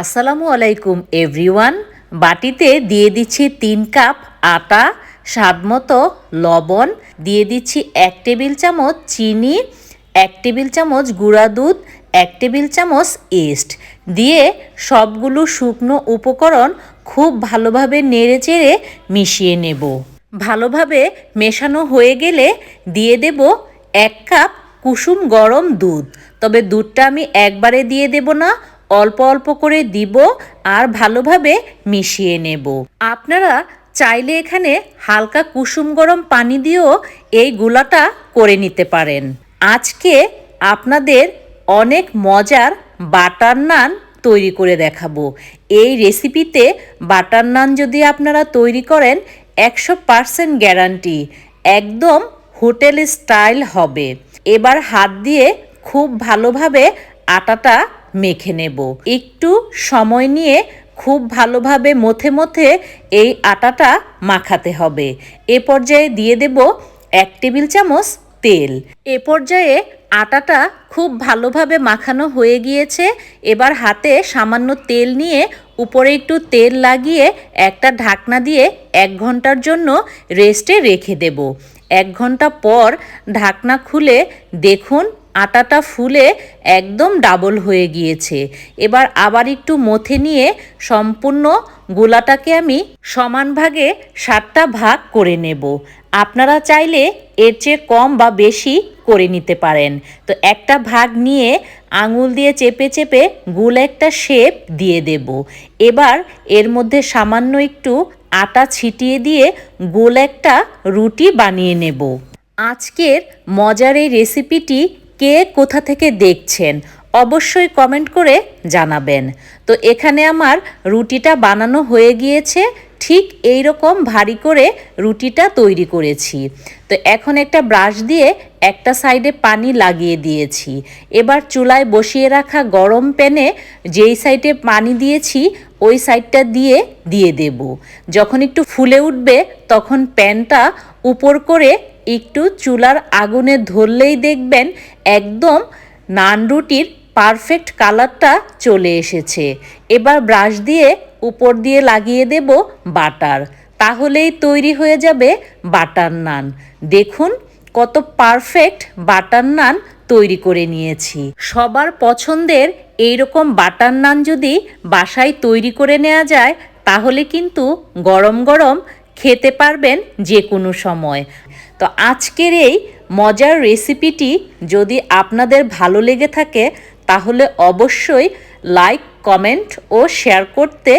আসসালামু আলাইকুম, এভরিওয়ান। বাটিতে দিয়ে দিচ্ছি তিন কাপ আটা স্বাদমতো লবণ। দিয়ে দিচ্ছি এক টেবিল চামচ চিনি, এক টেবিল চামচ গুঁড়া দুধ, এক টেবিল চামচ ইস্ট। দিয়ে সবগুলো শুকনো উপকরণ খুব ভালোভাবে নেড়ে চেড়ে মিশিয়ে নেব। ভালোভাবে মেশানো হয়ে গেলে দিয়ে দেব এক কাপ কুসুম গরম দুধ। তবে দুধটা আমি একবারে দিয়ে দেব না অল্প অল্প করে দিব আর ভালোভাবে মিশিয়ে নেব। আপনারা চাইলে এখানে হালকা কুসুম গরম পানি দিয়েও এই গুলাটা করে নিতে পারেন। আজকে আপনাদের অনেক মজার বাটার নান তৈরি করে দেখাবো। এই রেসিপিতে বাটার নান যদি আপনারা তৈরি করেন, একশো পারসেন্ট গ্যারান্টি, একদম হোটেল স্টাইল হবে। এবার হাত দিয়ে খুব ভালোভাবে আটাটা মেখে নেব। একটু সময় নিয়ে খুব ভালোভাবে মথে মথে এই আটাটা মাখাতে হবে। এ পর্যায়ে দিয়ে দেব এক টেবিল চামচ তেল। এ পর্যায়ে আটাটা খুব ভালোভাবে মাখানো হয়ে গিয়েছে। এবার হাতে সামান্য তেল নিয়ে উপরে একটু তেল লাগিয়ে একটা ঢাকনা দিয়ে এক ঘণ্টার জন্য রেস্টে রেখে দেব। এক ঘণ্টা পর ঢাকনা খুলে দেখুন আটাটা ফুলে একদম ডাবল হয়ে গিয়েছে। এবার আবার একটু মথে নিয়ে সম্পূর্ণ গোলাটাকে আমি সমান ভাগে সাতটা ভাগ করে নেব। আপনারা চাইলে এর চেয়ে কম বা বেশি করে নিতে পারেন। তো একটা ভাগ নিয়ে আঙুল দিয়ে চেপে চেপে গোল একটা শেপ দিয়ে দেব। এবার এর মধ্যে সামান্য একটু আটা ছিটিয়ে দিয়ে গোল একটা রুটি বানিয়ে নেব। আজকের মজার এই রেসিপিটি কে কোথা থেকে দেখছেন, অবশ্যই কমেন্ট করে জানাবেন। তো এখানে আমার রুটিটা বানানো হয়ে গিয়েছে, ঠিক এই রকম ভারী করে রুটিটা তৈরি করেছি। তো এখন একটা ব্রাশ দিয়ে একটা সাইডে পানি লাগিয়ে দিয়েছি। এবার চুলায় বসিয়ে রাখা গরম প্যানে যেই সাইডে পানি দিয়েছি, ওই সাইডটা দিয়ে দিয়ে দেব। যখন একটু ফুলে উঠবে, তখন প্যানটা উপর করে একটু চুলার আগুনে ধরলেই দেখবেন একদম নান রুটির পারফেক্ট কালারটা চলে এসেছে। এবার ব্রাশ দিয়ে উপর দিয়ে লাগিয়ে দেব বাটার। তাহলেই তৈরি হয়ে যাবে বাটার নান। দেখুন কত পারফেক্ট বাটার নান তৈরি করে নিয়েছি। সবার পছন্দের এইরকম বাটার নান যদি বাসায় তৈরি করে নেওয়া যায়, তাহলে কিন্তু গরম গরম খেতে পারবেন যে কোনো সময়। তো আজকের এই মজার রেসিপিটি যদি আপনাদের ভালো লেগে থাকে, তাহলে অবশ্যই লাইক কমেন্ট ও শেয়ার করতে